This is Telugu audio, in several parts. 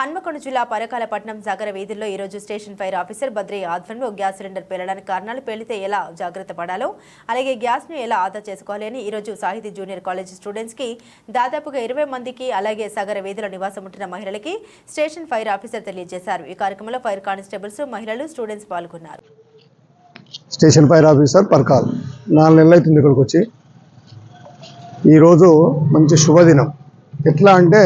హన్మకొండ జిల్లా పరకాలపట్నం సాగర వీధుల్లో ఈరోజు స్టేషన్ ఫైర్ ఆఫీసర్ బద్రి ఆధ్వర్యంలో గ్యాస్ సిలిండర్ పేలడానికి కారణాలు పేలితే ఎలా జాగ్రత్త పడాలో అలాగే గ్యాస్ను ఎలా ఆదా చేసుకోవాలి అని ఈరోజు సాహితీ జూనియర్ కాలేజ్ స్టూడెంట్స్కి దాదాపుగా ఇరవై మందికి అలాగే సాగర వీధిలో నివాసం ఉంటున్న మహిళలకి స్టేషన్ ఫైర్ ఆఫీసర్ తెలియజేశారు. ఈ కార్యక్రమంలో ఫైర్ కానిస్టేబుల్స్ మహిళలు స్టూడెంట్స్ పాల్గొన్నారు. స్టేషన్ ఫైర్ ఆఫీసర్ పర్కాల్ నాలుగు నెలలు అవుతుంది ఇక్కడికి వచ్చి. ఈరోజు మంచి శుభదినం. ఎట్లా అంటే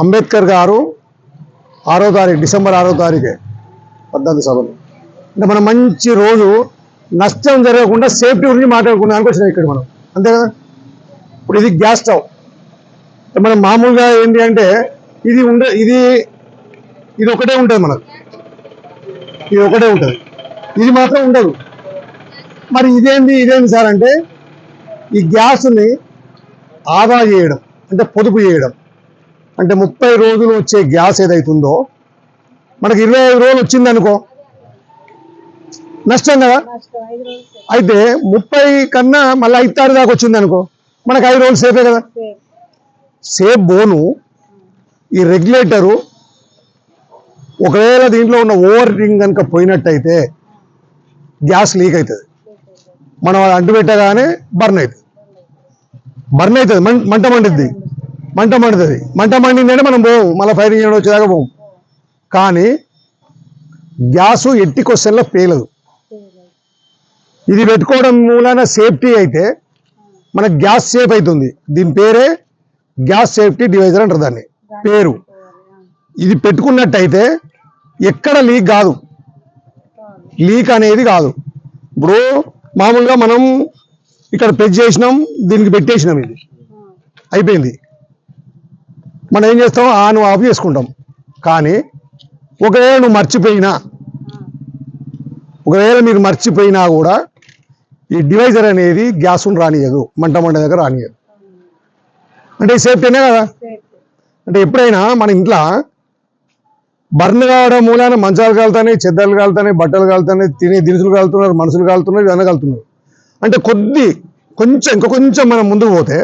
అంబేద్కర్ గారు ఆరో తారీఖు డిసెంబర్ ఆరో తారీఖే పద్నాలుగు సభలు. అంటే మనం మంచి రోజు నష్టం జరగకుండా సేఫ్టీ గురించి మాట్లాడుకున్నానికి వచ్చినాం ఇక్కడ మనం. అంతే కదా? ఇప్పుడు ఇది గ్యాస్ స్టవ్. మనం మామూలుగా ఏంటి అంటే ఇది ఉండే ఇది ఇది ఒకటే ఉంటుంది మనకు. ఇది ఒకటే ఉంటుంది. ఇది మాత్రం ఉండదు. మరి ఇదేంది ఇదేంది సార్ అంటే ఈ గ్యాస్ని ఆదా చేయడం అంటే పొదుపు చేయడం. అంటే ముప్పై రోజులు వచ్చే గ్యాస్ ఏదైతుందో మనకి ఇరవై ఐదు రోజులు వచ్చింది అనుకో నష్టం కదా అయితే ముప్పై కన్నా మళ్ళీ ఐదు తారీఖు దాకా వచ్చింది అనుకో మనకి ఐదు రోజులు సేఫే కదా? సేఫ్ బోను ఈ రెగ్యులేటరు ఒకవేళ దీంట్లో ఉన్న ఓవర్ రింగ్ కనుక పోయినట్టయితే గ్యాస్ లీక్ అవుతుంది మనం అది అంటు పెట్టగానే బర్న్ అవుతుంది బర్న్ అవుతుంది మంట మండుద్ది. మంట మండుతుంది. మంట మండిందంటే మనం పోము మళ్ళీ ఫైర్ ఇంజన్ వచ్చేదాకా పోము కానీ గ్యాసు ఎట్టి క్వశ్చన్లో పేలదు. ఇది పెట్టుకోవడం మూలాన సేఫ్టీ అయితే మనకు గ్యాస్ సేఫ్ అవుతుంది దీని పేరే గ్యాస్ సేఫ్టీ డివైజర్ అంటారు దాన్ని. పేరు. ఇది పెట్టుకున్నట్టయితే ఎక్కడ లీక్ కాదు. లీక్ అనేది కాదు. ఇప్పుడు మామూలుగా మనం ఇక్కడ పెజ్ చేసినాం దీనికి పెట్టేసినాం ఇది. అయిపోయింది. మనం ఏం చేస్తాం? ఆన్ ఆఫ్ చేసుకుంటాం. కానీ ఒకవేళ నువ్వు మర్చిపోయినా ఒకవేళ మీరు మర్చిపోయినా కూడా ఈ డివైజర్ అనేది గ్యాస్ను రానియదు మంట మంట దగ్గర రానియదు అంటే సేఫ్టీనే కదా? అంటే ఎప్పుడైనా మన ఇంట్లో బర్న్ కావడం మూలాన మంచాలు కాలుతాయి చెద్దలు కాలుతాయి బట్టలు కాలుతాయి తినే దినుసులు కాలుతున్నారు మనుషులు కాలుతున్నారు ఇవన్నీ కాలుతున్నారు. అంటే కొద్ది కొంచెం ఇంకా కొంచెం మనం ముందుకు పోతే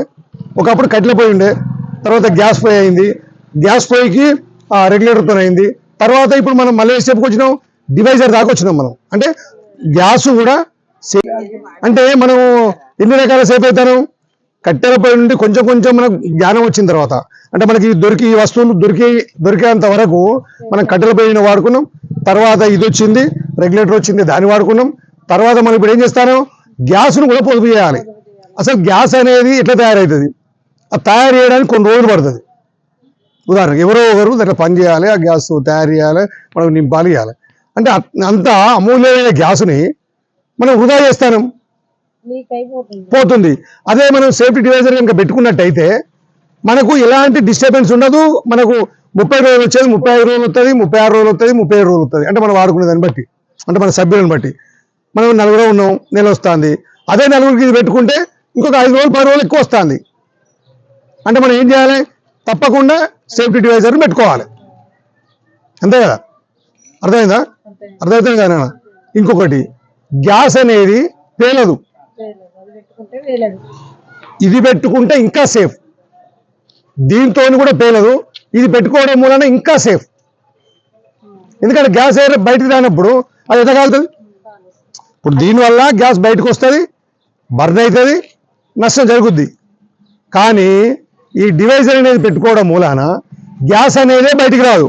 ఒకప్పుడు కట్టెలు పోయి ఉండే తర్వాత గ్యాస్ పొయ్యి అయింది. గ్యాస్ పొయ్యికి రెగ్యులేటర్తో అయింది. తర్వాత ఇప్పుడు మనం మళ్ళీ స్టెప్కి వచ్చినాం? డివైజర్ దాకా వచ్చినాం మనం. అంటే గ్యాస్ కూడా అంటే మనం ఎన్ని రకాల సేఫ్ అవుతాను కట్టెల పొయ్యి నుండి కొంచెం కొంచెం మనకు జ్ఞానం వచ్చిన తర్వాత. అంటే మనకి దొరికి ఈ వస్తువులు దొరికి దొరికేంత వరకు మనం కట్టెల పొయ్యిని వాడుకున్నాం. తర్వాత ఇది వచ్చింది రెగ్యులేటర్ వచ్చింది దాన్ని వాడుకున్నాం. తర్వాత మనం ఇప్పుడు ఏం చేస్తాను? గ్యాస్ను కూడా పొదుపు చేయాలి. అసలు గ్యాస్ అనేది ఎట్లా తయారవుతుంది? అది తయారు చేయడానికి కొన్ని రోజులు పడుతుంది. ఉదాహరణకి ఎవరో ఒకరు దాంట్లో పని చేయాలి ఆ గ్యాస్ తయారు చేయాలి మనం నింపాలి చేయాలి అంటే అంత అమూల్యమైన గ్యాస్ని మనం వృధా చేస్తాను. పోతుంది. అదే మనం సేఫ్టీ డివైజర్ కనుక పెట్టుకున్నట్టయితే మనకు ఎలాంటి డిస్టర్బెన్స్ ఉండదు. మనకు ముప్పై రోజులు వచ్చేది ముప్పై ఐదు రోజులు వస్తుంది ముప్పై ఆరు రోజులు వస్తుంది ముప్పై ఏడు రోజులు వస్తుంది అంటే మనం వాడుకునే దాన్ని బట్టి అంటే మన సభ్యులను బట్టి. మనం నలుగురు ఉన్నాం నెల వస్తుంది. అదే నలుగురికి ఇది పెట్టుకుంటే ఇంకొక ఐదు రోజులు పది రోజులు ఎక్కువ వస్తుంది. అంటే మనం ఏం చేయాలి? తప్పకుండా సేఫ్టీ డివైజర్ని పెట్టుకోవాలి. అంతే కదా? అర్థమైందా? అర్థమవుతుంది కదా ఇంకొకటి గ్యాస్ అనేది పేలదు ఇది పెట్టుకుంటే ఇంకా సేఫ్. దీంతో కూడా పేలదు ఇది పెట్టుకోవడం మూలన ఇంకా సేఫ్. ఎందుకంటే గ్యాస్ ఎయిర్ బయటకు రానప్పుడు అది ఎదగలుగుతుంది ఇప్పుడు దీనివల్ల గ్యాస్ బయటకు వస్తుంది బర్న్ అవుతుంది నష్టం జరుగుద్ది. కానీ ఈ డివైజర్ అనేది పెట్టుకోవడం మూలాన గ్యాస్ అనేదే బయటికి రాదు.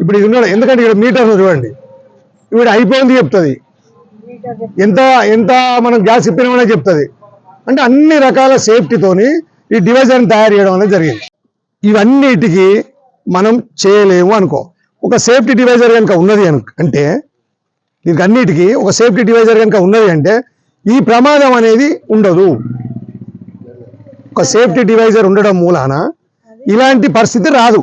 ఇప్పుడు ఇది ఉన్నాడు ఎందుకంటే ఇక్కడ మీటర్ చూడండి. ఇప్పుడు అయిపోయింది చెప్తుంది. ఎంత ఎంత మనం గ్యాస్ ఇప్పినామనే చెప్తుంది. అంటే అన్ని రకాల సేఫ్టీతోని ఈ డివైజర్ని తయారు చేయడం అనేది జరిగింది. ఇవన్నిటికీ మనం చేయలేము అనుకో. ఒక సేఫ్టీ డివైజర్ కనుక ఉన్నది అంటే దీనికి అన్నిటికీ ఒక సేఫ్టీ డివైజర్ కనుక ఉన్నది అంటే ఈ ప్రమాదం అనేది ఉండదు. ఒక సేఫ్టీ డివైజర్ ఉండడం మూలాన ఇలాంటి పరిస్థితి రాదు.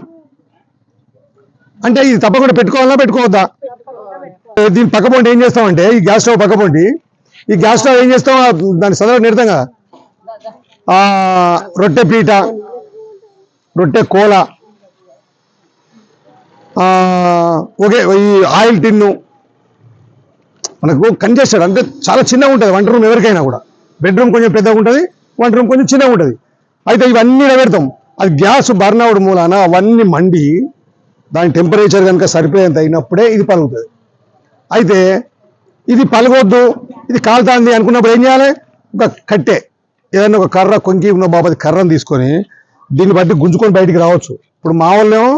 అంటే ఇది తప్పకుండా పెట్టుకోవాలా పెట్టుకోవద్దా? దీని పక్క పొంటి ఏం చేస్తామంటే ఈ గ్యాస్ స్టవ్ పక్క పొంటి ఈ గ్యాస్ స్టవ్ ఏం చేస్తాం? ఆ దాని సదరు నెడతాం కదా? ఆ, రొట్టె పీట రొట్టె కోల ఓకే ఈ ఆయిల్ టిన్ను. మనకు కంజెస్టెడ్ అంటే చాలా చిన్నగా ఉంటుంది వంట రూమ్ ఎవరికైనా కూడా. బెడ్రూమ్ కొంచెం పెద్దగా ఉంటుంది. వంట రూమ్ కొంచెం చిన్నగా ఉంటుంది. అయితే ఇవన్నీ పెడతాం అది గ్యాస్ బర్న్ అవడం మూలాన అవన్నీ మండి దాని టెంపరేచర్ కనుక సరిపోయేంత అయినప్పుడే ఇది పలుగుతుంది అయితే ఇది పలగొద్దు ఇది కాలుతాంది అనుకున్నప్పుడు ఏం చేయాలి? ఒక కట్టె ఏదైనా ఒక కర్ర కొంకి ఉన్న బాబది కర్రను తీసుకొని దీన్ని బట్టి గుంజుకొని బయటికి రావచ్చు. ఇప్పుడు మా వాళ్ళేమో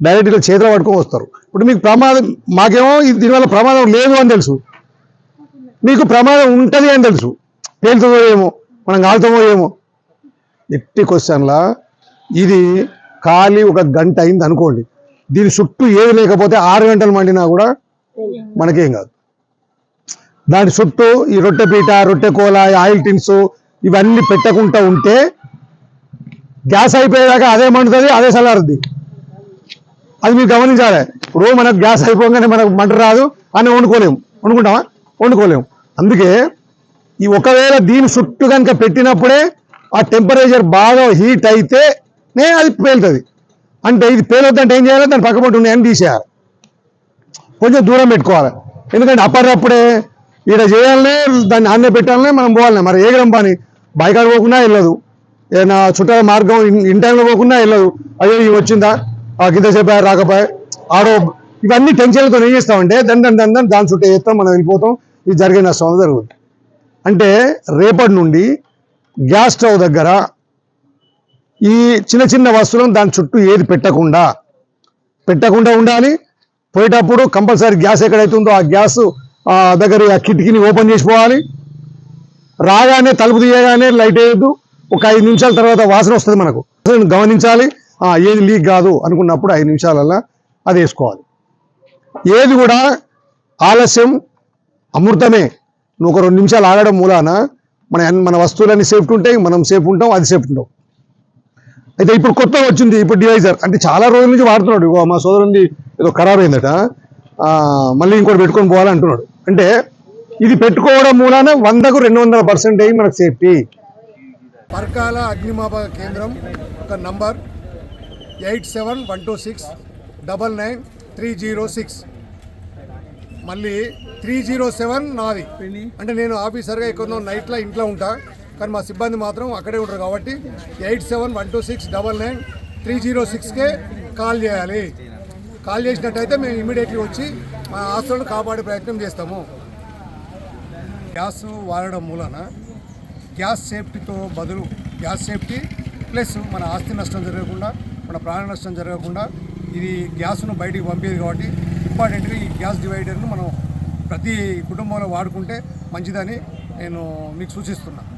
డైరెక్ట్ ఇలా చేతిలో పట్టుకొని వస్తారు. ఇప్పుడు మీకు ప్రమాదం మాకేమో ఇది దీనివల్ల ప్రమాదం లేదు అని తెలుసు. మీకు ప్రమాదం ఉంటుంది అని తెలుసు. పేలుతుందో ఏమో. మనం కాలుతామో ఏమో? ఎట్టి క్వశ్చన్లా ఇది ఖాళీ ఒక గంట అయింది అనుకోండి. దీని చుట్టూ ఏది లేకపోతే ఆరు గంటలు మండినా కూడా మనకేం కాదు. దాని చుట్టూ ఈ రొట్టె పీట రొట్టె కోల ఆయిల్ టిన్స్ ఇవన్నీ పెట్టకుండా ఉంటే గ్యాస్ అయిపోయేదాకా అదే మండుతుంది అదే చల్లారుద్ది. అది మీరు గమనించాలి. ఇప్పుడు మనకు గ్యాస్ అయిపోగానే మనకు మంట రాదు అని వండుకోలేము. వండుకుంటామా? వండుకోలేము. అందుకే ఈ ఒకవేళ దీని చుట్టూ కనుక పెట్టినప్పుడే ఆ టెంపరేచర్ బాగా హీట్ అయితేనే అది పేలుతుంది. అంటే ఇది పేలొద్దంటే ఏం చేయాలి? దాని పక్కపట్టు ఉన్నాయని తీసేయాలి? కొంచెం దూరం పెట్టుకోవాలి. ఎందుకంటే అప్పటికప్పుడే ఈడ చేయాలనే దాన్ని ఆన్నే పెట్టాలనే మనం పోవాలి మరి ఏగరం పని? బైకాడ పోకుండా వెళ్ళదు. ఏదైనా చుట్టాల మార్గం ఇన్- టైంలో పోకుండా వెళ్ళదు. అయ్యో ఇవి వచ్చిందా? ఆ గింత చెప్పా రాకపోయా? ఆడో ఇవన్నీ టెన్షన్లతో ఏం చేస్తామంటే దాని దాని దాని దాని దాని చుట్టూ చేస్తాం మనం వెళ్ళిపోతాం. ఇది జరిగే నష్టం జరుగుతుంది. అంటే రేపటి నుండి గ్యాస్ స్టవ్ దగ్గర ఈ చిన్న చిన్న వస్తువులను దాని చుట్టూ ఏది పెట్టకుండా పెట్టకుండా ఉండాలి. పోయేటప్పుడు కంపల్సరీ గ్యాస్ ఎక్కడైతుందో ఆ గ్యాస్ ఆ దగ్గర ఆ కిటికీని ఓపెన్ చేసిపోవాలి రాగానే తలుపు తీయగానే లైట్ వేయద్దు. ఒక ఐదు నిమిషాల తర్వాత వాసన వస్తుంది మనకు. గమనించాలి. ఏది లీక్ కాదు అనుకున్నప్పుడు ఐదు నిమిషాలల్లా అది వేసుకోవాలి. ఏది కూడా ఆలస్యం అమృతమే. నువ్వు ఒక రెండు నిమిషాలు ఆగడం మూలాన మన మన వస్తువులన్నీ సేఫ్టీ ఉంటాయి మనం సేఫ్ ఉంటాం అది సేఫ్ ఉంటాం. అయితే ఇప్పుడు కొత్తగా వచ్చింది ఇప్పుడు డివైజర్. అంటే చాలా రోజుల నుంచి వాడుతున్నాడు. ఇగో మా సోదరుంది ఏదో ఖరాబ్ అయిందట మళ్ళీ ఇంకోటి పెట్టుకొని పోవాలంటున్నాడు. అంటే ఇది పెట్టుకోవడం మూలాన వందకు రెండు వందల పర్సెంట్ అయ్యి మనకు సేఫ్టీ. పర్కాల అగ్నిమాపక కేంద్రం ఒక number eight seven one two six double nine three zero six. మళ్ళీ త్రీ జీరో సెవెన్ నాది. అంటే నేను ఆఫీసర్గా ఎక్కడో నైట్లో ఇంట్లో ఉంటా. కానీ మా సిబ్బంది మాత్రం అక్కడే ఉంటారు కాబట్టి eight seven one two six double nine three zero సిక్స్కే call చేయాలి. కాల్ చేసినట్టయితే మేము ఇమీడియట్లీ వచ్చి మా ఆస్తులను కాపాడే ప్రయత్నం చేస్తాము. గ్యాస్ వాడడం మూలన గ్యాస్ సేఫ్టీతో బదులు గ్యాస్ సేఫ్టీ ప్లస్ మన ఆస్తి నష్టం జరగకుండా మన ప్రాణ నష్టం జరగకుండా ఇది గ్యాస్ను బయటికి పంపేది కాబట్టి ఇంపార్టెంట్గా ఈ గ్యాస్ డివైడర్ను మనం ప్రతి కుటుంబంలో వాడుకుంటే మంచిదని నేను మీకు సూచిస్తున్నాను